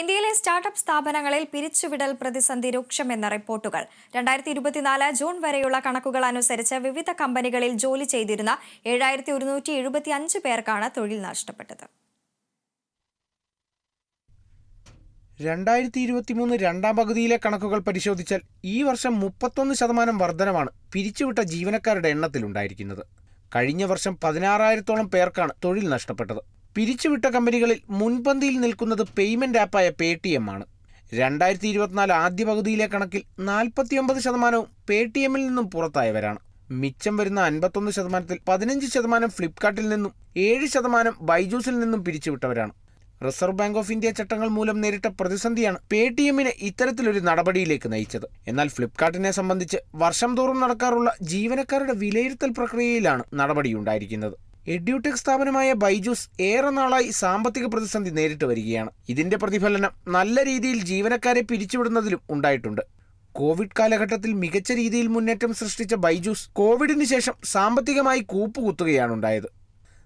ഇന്ത്യയിലെ സ്റ്റാർട്ടപ്പ് സ്ഥാപനങ്ങളിൽ പിരിച്ചുവിടൽ പ്രതിസന്ധി രൂക്ഷമെന്ന റിപ്പോർട്ടുകൾ. രണ്ടായിരത്തി ഇരുപത്തിനാല് ജൂൺ വരെയുള്ള കണക്കുകൾ അനുസരിച്ച് വിവിധ കമ്പനികളിൽ ജോലി ചെയ്തിരുന്ന ഏഴായിരത്തി ഒരുന്നൂറ്റി എഴുപത്തി അഞ്ച് പേർക്കാണ് തൊഴിൽ നഷ്ടപ്പെട്ടത്. രണ്ടായിരത്തി ഇരുപത്തിമൂന്ന് രണ്ടാം പകുതിയിലെ കണക്കുകൾ പരിശോധിച്ചാൽ ഈ വർഷം മുപ്പത്തൊന്ന് ശതമാനം വർധനമാണ് പിരിച്ചുവിട്ട ജീവനക്കാരുടെ എണ്ണത്തിലുണ്ടായിരിക്കുന്നത്. കഴിഞ്ഞ വർഷം പതിനാറായിരത്തോളം പേർക്കാണ് തൊഴിൽ നഷ്ടപ്പെട്ടത്. പിരിച്ചുവിട്ട കമ്പനികളിൽ മുൻപന്തിയിൽ നിൽക്കുന്നത് പേയ്മെന്റ് ആപ്പായ പേ ടി എം ആണ്. രണ്ടായിരത്തി ഇരുപത്തിനാല് ആദ്യ പകുതിയിലെ കണക്കിൽ നാൽപ്പത്തിയൊമ്പത് ശതമാനവും പേ ടി എമ്മിൽ നിന്നും പുറത്തായവരാണ്. മിച്ചം വരുന്ന അൻപത്തൊന്ന് ശതമാനത്തിൽ പതിനഞ്ച് ശതമാനം ഫ്ലിപ്കാർട്ടിൽ നിന്നും ഏഴ് ശതമാനം ബൈജൂസിൽ നിന്നും പിരിച്ചുവിട്ടവരാണ്. റിസർവ് ബാങ്ക് ഓഫ് ഇന്ത്യ ചട്ടങ്ങൾ മൂലം നേരിട്ട പ്രതിസന്ധിയാണ് പേ ടി എമ്മിനെ ഇത്തരത്തിലൊരു നടപടിയിലേക്ക് നയിച്ചത്. എന്നാൽ ഫ്ലിപ്കാർട്ടിനെ സംബന്ധിച്ച് വർഷം തോറും നടക്കാറുള്ള ജീവനക്കാരുടെ വിലയിരുത്തൽ പ്രക്രിയയിലാണ് നടപടിയുണ്ടായിരിക്കുന്നത്. എഡ്യൂടെക് സ്ഥാപനമായ ബൈജൂസ് ഏറെ നാളായി സാമ്പത്തിക പ്രതിസന്ധി നേരിട്ട് വരികയാണ്. ഇതിന്റെ പ്രതിഫലനം നല്ല രീതിയിൽ ജീവനക്കാരെ പിരിച്ചുവിടുന്നതിലും ഉണ്ടായിട്ടുണ്ട്. കോവിഡ് കാലഘട്ടത്തിൽ മികച്ച രീതിയിൽ മുന്നേറ്റം സൃഷ്ടിച്ച ബൈജൂസ് കോവിഡിന് ശേഷം സാമ്പത്തികമായി കൂപ്പുകുത്തുകയാണുണ്ടായത്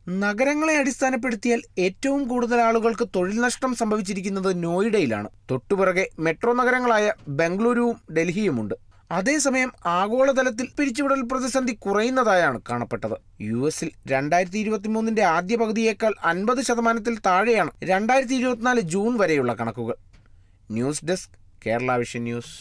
നഗരങ്ങളെ അടിസ്ഥാനപ്പെടുത്തിയാൽ ഏറ്റവും കൂടുതൽ ആളുകൾക്ക് തൊഴിൽ നഷ്ടം സംഭവിച്ചിരിക്കുന്നത് നോയിഡയിലാണ്. തൊട്ടുപിറകെ മെട്രോ നഗരങ്ങളായ ബംഗളൂരുവും ഡൽഹിയുമുണ്ട്. അതേസമയം ആഗോളതലത്തിൽ പിരിച്ചുവിടൽ പ്രതിസന്ധി കുറയുന്നതായാണ് കാണപ്പെട്ടത്. യു എസിൽ രണ്ടായിരത്തി ഇരുപത്തിമൂന്നിന്റെ ആദ്യ പകുതിയേക്കാൾ അൻപത് ശതമാനത്തിൽ താഴെയാണ് രണ്ടായിരത്തി ഇരുപത്തിനാല് ജൂൺ വരെയുള്ള കണക്കുകൾ. News desk Kerala vision news.